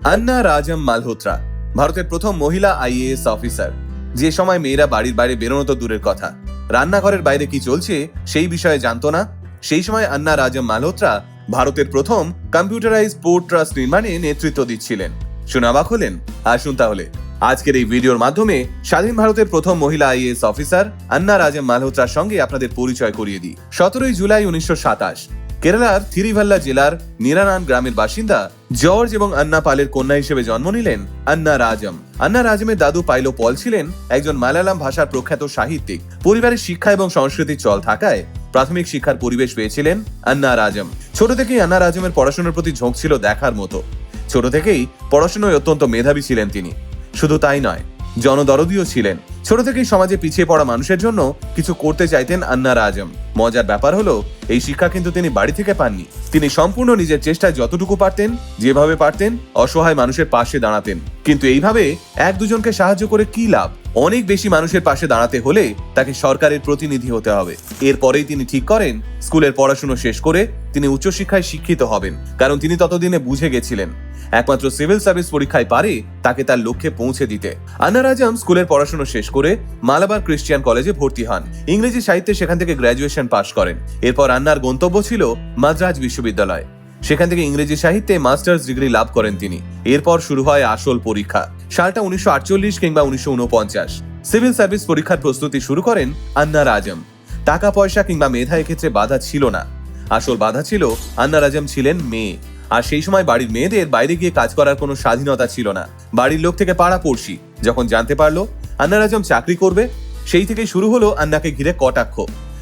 আন্না রাজম মালহোত্রা, ভারতের প্রথম মহিলা আইএএস অফিসার। যে সময় মেয়েরা বাড়ির বাইরে বেরোনো তো দূরের কথা। রান্নাঘরের বাইরে কি চলছে, সেই বিষয়ে জানতো না। সেই সময় আন্না রাজম মালহোত্রা ভারতের প্রথম কম্পিউটারাইজ পোর্ট ট্রাস্ট নির্মাণে নেতৃত্ব দিচ্ছিলেন। শুনে অবাক হলেন। আসুন তাহলে। আজকের এই ভিডিওর মাধ্যমে স্বাধীন ভারতের প্রথম মহিলা আইএএস অফিসার আন্না রাজম মালহোত্রার সঙ্গে আপনাদের পরিচয় করিয়ে দিই। সতেরোই জুলাই উনিশশো সাতাশ কেরালার থিরিভাল্লা জেলার নিরানান গ্রামের বাসিন্দা জর্জ এবং আন্না পালের কন্যা হিসেবে জন্ম নিলেন আন্না রাজম। আন্না রাজমের দাদু পাইলো পল ছিলেন একজন মালায়ালাম ভাষার প্রখ্যাত সাহিত্যিক। পরিবারের শিক্ষা এবং সংস্কৃতির চল থাকায় প্রাথমিক শিক্ষার পরিবেশ পেয়েছিলেন আন্না রাজম। ছোট থেকেই আন্না রাজমের পড়াশোনার প্রতি ঝোঁক ছিল দেখার মতো। ছোট থেকেই পড়াশোনায় অত্যন্ত মেধাবী ছিলেন তিনি। শুধু তাই নয়, জনদরদীও ছিলেন। ছোট থেকেই সমাজে পিছিয়ে পড়া মানুষের জন্য কিছু করতে চাইতেন আন্নার আজম। মজার ব্যাপার হলো, এই শিক্ষা কিন্তু তিনি বাড়ি থেকে পাননি। তিনি সম্পূর্ণ নিজের চেষ্টায় যতটুকু পারতেন, যেভাবে পারতেন, অসহায় মানুষের পাশে দাঁড়াতেন। কিন্তু এইভাবে এক দুজনকে সাহায্য করে কি লাভ? অনেক বেশি মানুষের পাশে দাঁড়াতে হলে তাকে সরকারের প্রতিনিধি হতে হবে। এরপরেই তিনি ঠিক করেন, স্কুলের পড়াশুনো শেষ করে তিনি উচ্চশিক্ষায় শিক্ষিত হবেন। কারণ তিনি ততদিনে বুঝে গেছিলেন একমাত্র সিভিল সার্ভিস পরীক্ষায় পারে তাকে তার লক্ষ্যে পৌঁছে দিতে। আনার আজম স্কুলের পড়াশোনা শেষ করে মালাবার ক্রিশ্চিয়ান কলেজে ভর্তি হন। ইংরেজি সাহিত্যে সেখান থেকে গ্র্যাজুয়েশন পাশ করেন। এরপর আন্নার গন্তব্য ছিল মাদ্রাজ বিশ্ববিদ্যালয়। সেখান থেকে ইংরেজি সাহিত্যে মাস্টার্স ডিগ্রি লাভ করেন তিনি। এরপর শুরু হয় আসল পরীক্ষা। সালটা উনিশশো আটচল্লিশ কিংবা উনিশশো উনপঞ্চাশ সিভিল সার্ভিস পরীক্ষার প্রস্তুতি শুরু করেন আন্নার আজম টাকা পয়সা কিংবা মেধা এক্ষেত্রে বাধা ছিল না। আসল বাধা ছিল আন্নার আজম ছিলেন মেয়ে। আর সেই সময় বাড়ির মেয়েদের বাইরে গিয়ে কাজ করার কোনো স্বাধীনতা ছিল না। বাড়ির লোক থেকে পাড়া পড়শি। যখন জানতে পারল আন্নার আজম চাকরি করবে, সেই থেকে শুরু হলো আন্নাকে ঘিরে কটাক্ষ।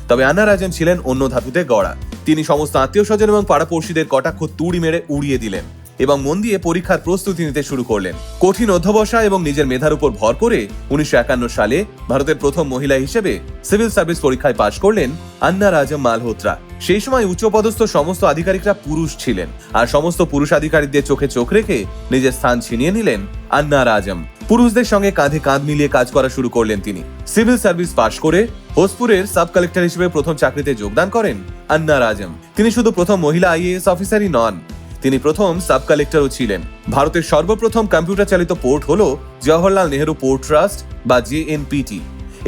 তবে আন্নার আজম ছিলেন অন্য ধাতুতে গড়া। তিনি সমস্ত আত্মীয় স্বজন এবং পাড়াপড়শিদের কটাক্ষ তুড়ি মেরে উড়িয়ে দিলেন। এবং মন দিয়ে পরীক্ষার প্রস্তুতি নিতে শুরু করলেন। কঠিন অধ্যবসা এবং নিজের মেধার উপর ভর করে উনিশশো একান্ন সালে ভারতের প্রথম মহিলা হিসেবে সিভিল সার্ভিস পরীক্ষায় পাশ করলেন আন্না রাজম মালহোত্রা। সেই সময় উচ্চপদস্থ সমস্ত আধিকারিকরা পুরুষ ছিলেন আর সমস্ত পুরুষ আধিকারিকদের চোখে চোখ রেখে নিজের স্থান ছিনিয়ে নিলেন আন্না রাজম পুরুষদের সঙ্গে কাঁধে কাঁধ মিলিয়ে কাজ করা শুরু করলেন তিনি। সিভিল সার্ভিস পাশ করে হোসপুরের সাব কালেক্টর হিসেবে প্রথম চাকরিতে যোগদান করেন আন্না রাজম তিনি শুধু প্রথম মহিলা আইএএস অফিসারই নন তিনি প্রথম সাব কালেক্টরও ছিলেন। ভারতের সর্বপ্রথম কম্পিউটার চালিত পোর্ট হল জওহরলাল নেহরু পোর্ট ট্রাস্ট বা জেএনপিটি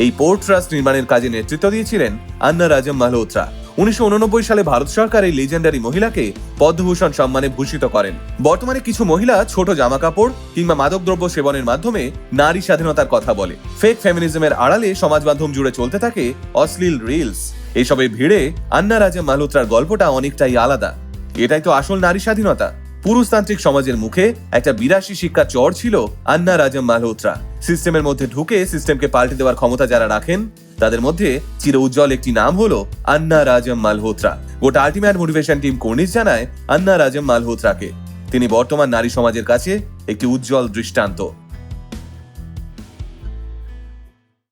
এই পোর্ট ট্রাস্ট নির্মাণের কাজে নেতৃত্ব দিয়েছিলেন আন্না রাজম মালহোত্রা। উনিশশো সালে ভারত সরকার এই লেজেন্ডারি মহিলাকে পদ্মভূষণ সম্মানে ভূষিত করেন। বর্তমানে কিছু মহিলা ছোট জামা কাপড় কিংবা মাদকদ্রব্য সেবনের মাধ্যমে নারী স্বাধীনতার কথা বলে। ফেক ফেমিনিজমের আড়ালে সমাজ মাধ্যম জুড়ে চলতে থাকে অশ্লীল রিলস এসবের ভিড়ে আন্না রাজম মালহোত্রার গল্পটা অনেকটাই আলাদা। এটাই তো আসল নারী স্বাধীনতা। পুরুষতান্ত্রিক সমাজের মুখে একটা বিরাশি শিক্ষা চর ছিল আন্না রাজম মালহোত্রা। সিস্টেমের মধ্যে ঢুকে সিস্টেমকে পাল্টে দেওয়ার ক্ষমতা যারা রাখেন, তাদের মধ্যে চির উজ্জ্বল একটি নাম হলো আন্না রাজম মালহোত্রা। গোটা আল্টিমেট মোটিভেশন টিম কর্নিশ জানায় আন্না রাজম মালহোত্রাকে। তিনি বর্তমান নারী সমাজের কাছে একটি উজ্জ্বল দৃষ্টান্ত।